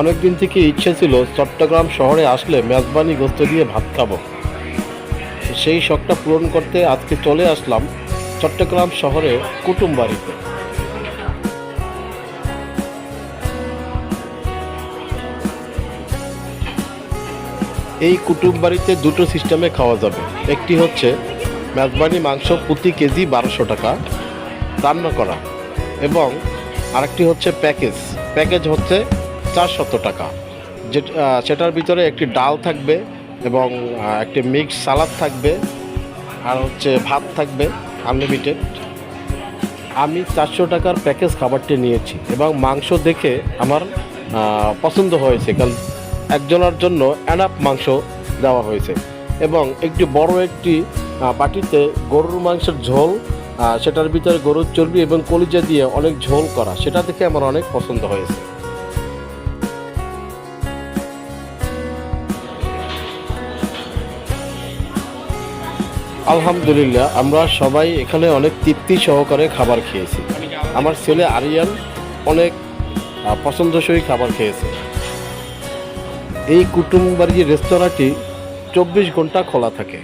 অনেক দিন থেকে ইচ্ছে ছিল চট্টগ্রাম শহরে আসলে মেজবানি গোস্ত দিয়ে ভাত খাব। সেই শখটা পূরণ করতে আজকে চলে আসলাম চট্টগ্রাম শহরে কুটুম বাড়িতে এই কুটুম বাড়িতে দুটো সিস্টেমে খাওয়া যাবে। একটি হচ্ছে মেজবানি মাংস প্রতি কেজি বারোশো টাকা রান্না করা এবং আরেকটি হচ্ছে প্যাকেজ। প্যাকেজ হচ্ছে চারশত টাকা। যে সেটার ভিতরে একটি ডাল থাকবে এবং একটি মিক্স সালাদ থাকবে আর হচ্ছে ভাত থাকবে আনলিমিটেড আমি চারশো টাকার প্যাকেজ খাবারটি নিয়েছি এবং মাংস দেখে আমার পছন্দ হয়েছে কারণ একজনের জন্য অ্যানাপ মাংস দেওয়া হয়েছে এবং একটি বড় একটি বাটিতে গরুর মাংসের ঝোল সেটার ভিতরে গরুর চর্বি এবং কলিজা দিয়ে অনেক ঝোল করা, সেটা দেখে আমার অনেক পছন্দ হয়েছে। আলহামদুলিল্লাহ, আমরা সবাই এখানে অনেক তৃপ্তি সহকারে খাবার খেয়েছি। আমার ছেলে আরিয়ান অনেক পছন্দসই খাবার খেয়েছে। এই কুটুমবাড়ি রেস্তোরাঁটি চব্বিশ ঘণ্টা খোলা থাকে।